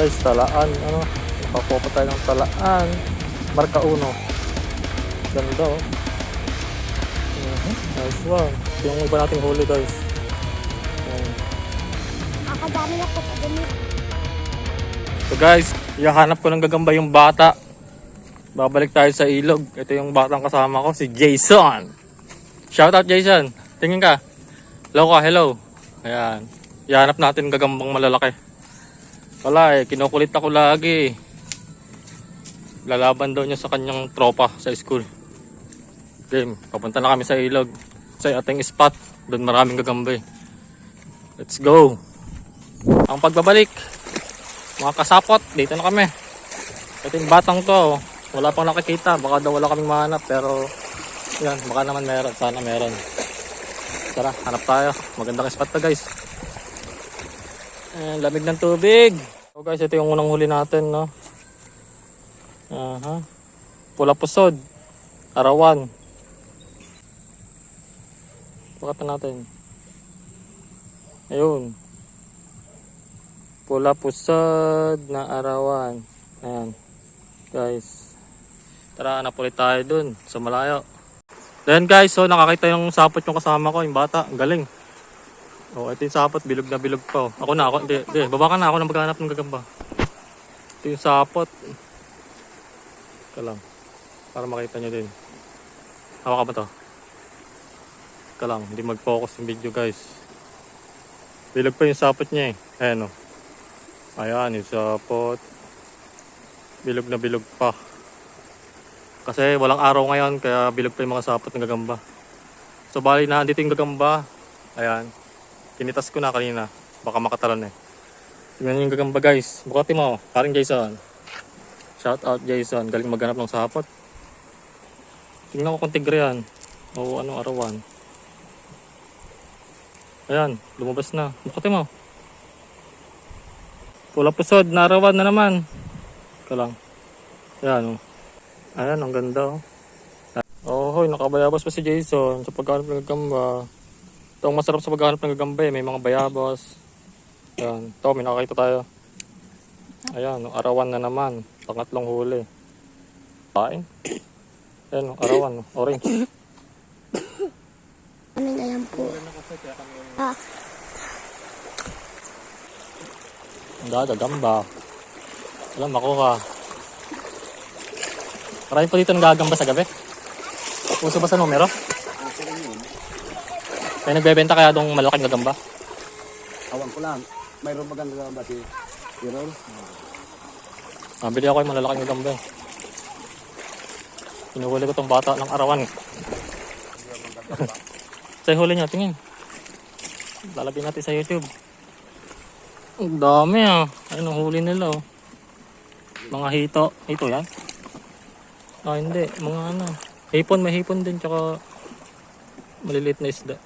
guys, talaan. Ano? Nakakuha pa tayo ng talaan. Marka uno. Ganda oh. Mhm, Nice one. Yung iba nating huli guys. Ayan. Kakadami na po. So guys, ihahanap ko ng gagamba yung bata. Babalik tayo sa ilog. Ito yung batang kasama ko, si Jason. Shout out Jason. Tingin ka. Hello ka, hello. Ayan. Ihanap natin gagambang malalaki. Wala eh, kinukulit ako lagi. Lalaban daw niya sa kanyang tropa sa school. Game, papunta na kami sa ilog. Sa ating spot. Doon maraming gagamba eh. Let's go. Ang pagbabalik, mga kasapot, dito na kami. Ito yung batang to, wala pang nakikita, baka daw wala kaming mahanap, pero yan, baka naman meron, sana meron. Tara, hanap tayo. Magandang spot to guys. Ayan, lamig ng tubig. So guys, ito yung unang huli natin, no? Aha. Pula pusod. Arawan. Bakit natin? Ayun. Pula pusod na arawan. Ayan. Guys. Tara, hanap ulit tayo dun sa malayo. Then guys, so nakakita yung sapot yung kasama ko, yung bata. Ang galing. Oh, ito yung sapot, bilog na bilog pa. Oh. Ako na, ako. Hindi, hindi. Baba ka na, ako na maghanap ng gagamba. Ito yung sapot. Ika lang. Para makita nyo din. Hawa ka ba to? Ika lang, hindi mag-focus yung video guys. Bilog pa yung sapot niya eh. Ayan oh. Ayan, yung sapot. Bilog na bilog pa. Kasi walang araw ngayon, kaya bilog pa yung mga sapot ng gagamba. So bali na, andito yung gagamba. Ayan. Kinitas ko na kanina. Baka makatalon eh. Tingnan niyo yung gagamba guys. Bukati mo. Karing Jason. Shout out Jason. Galing maghanap ng sapot. Tingnan ko kung tigre. O anong arawan. Ayan. Lumabas na. Bukati mo. Pula pusod. Narawan na naman. Ika lang. Ayan o. Ayan. Ang ganda o. Oh, hoy, nakabayabas pa si Jason sa paghanap ng gagamba. Ito ang masarap sa paghanap ng gagamba eh. May mga bayabas. Ayan. Ito, may nakakita tayo. Ayan, arawan na naman. Pangatlong huli. Kain. Ayan, arawan. Orange. Ano na yan po? Ah, Ang gaga, gamba. Alam, makuha. Marami pa dito nagagamba sa gabi. Puso ba sa numero? May nagbebenta kaya dong malaking gagamba? Awan ko lang. Mayroon maganda ba si Tirol? Nabili ako yung malalaking gagamba eh. Pinuhuli ko tong bata ng arawan. sa huli niya, tingin. Lalagyan natin sa YouTube. Ang dami ah. Ayun ang huli nila oh. Mga hito. Hito yan? Ah, hindi. Mga ano. Hipon, may hipon din. Tsaka maliliit na isda.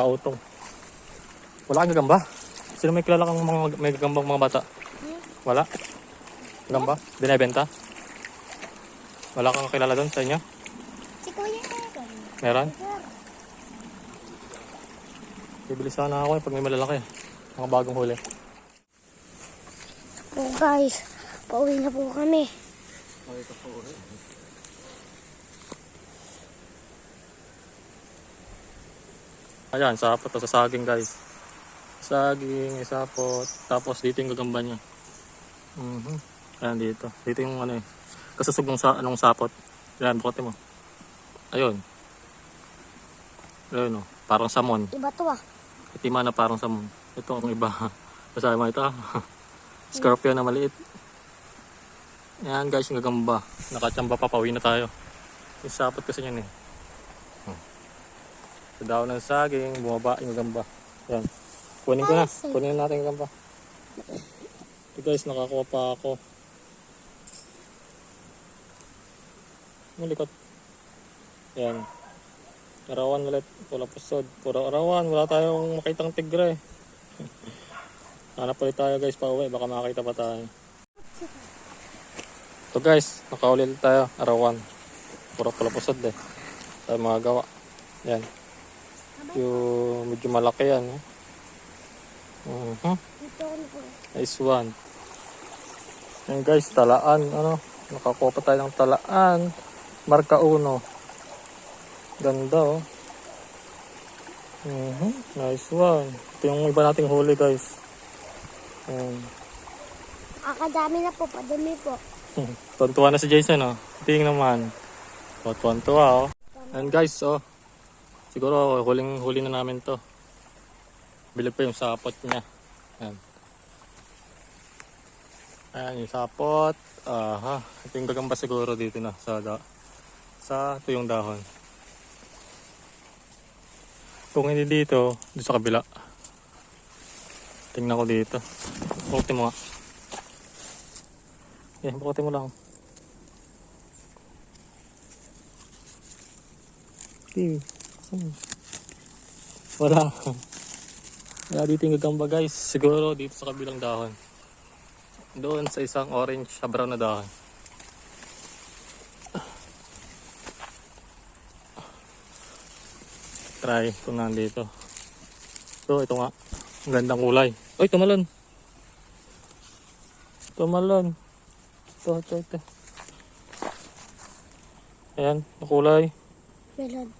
Pautong. Wala kang gagamba? Sino may kilala kang mga may gagambang mga bata? Wala? Gamba? Binibenta? Wala kang kilala doon sa inyo? si Kuya meron. Meron? Bibili sana ako eh pag may malalaki. Mga bagong huli. po guys, pauwi na po kami. Ayan, sapot to sa saging guys. Saging, sapot. Tapos dito yung gagamba niya. Mhm. Ayan dito. Dito yung ano eh. Kasusog ng sa, anong sapot. Ayan, bukotin mo. Ayun. Ayun oh. Parang samon. Iba to ah. Itima na parang samon. Ito ang iba. Mo ito. Scorpion na maliit. Ayan guys, yung gagamba. Nakachamba pa, pauwi na tayo. Yung sapot kasi yan eh. Sa daw ng saging, bumaba yung gagamba. Ayan. Kunin ko na. Kunin na natin yung gagamba. Ito guys, nakakuha pa ako. Mulikot. Ayan. Arawan ulit. Pula pusod. Puro arawan. Wala tayong makitang tigre. Hanap ulit tayo guys pa uwi. Baka makakita pa tayo. So guys, nakauli tayo. Arawan. Puro pula pusod eh. Tayo mga gawa. Yan. Yung medyo malaki yan. Eh. Ito ano po. Nice one. Yan guys, talaan. Ano? Nakakuha pa tayo ng talaan. Marka uno. Ganda oh. Mhm, Nice one. Ito yung iba nating huli guys. Ayan. Akadami na po, padami po. Tuwan-tuwa na si Jason oh. Tingin naman. O, tuwan-tuwa oh. And guys oh. Siguro huling huli na namin to. Bilog pa yung sapot niya. Ayan. Ayan yung sapot. Aha. Ito yung gagamba siguro dito na sa da sa ito yung dahon. Kung hindi dito, dito sa kabila. Tingnan ko dito. Bukutin mo nga. Eh, bukutin mo lang. Di. Saan? Wala. Wala dito yung gagamba guys. Siguro dito sa kabilang dahon. Doon sa isang orange sa brown na dahon. Try kung nandito. So ito nga. Ang gandang kulay. Uy, tumalon. Tumalon. Ito, ito, ito. Ayan, ang kulay. Melon.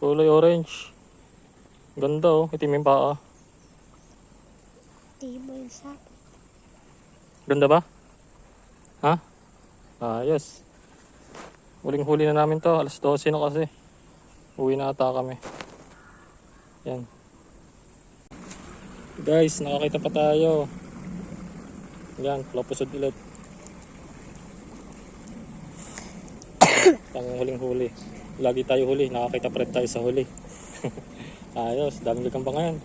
Kulay orange. Ganda oh, itim yung paa. Yung sa. Ganda ba? Ha? Ayos. Huling huli na namin to. Alas 12 na kasi. Uwi na ata kami. Yan. Guys, nakakita pa tayo. Yan, plopusod ulit. Pang huling huli. Lagi tayo huli. Nakakita pa rin tayo sa huli. Ayos, daming gagamba ngayon.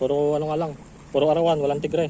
Puro ano nga lang. Puro arawan, walang tigre.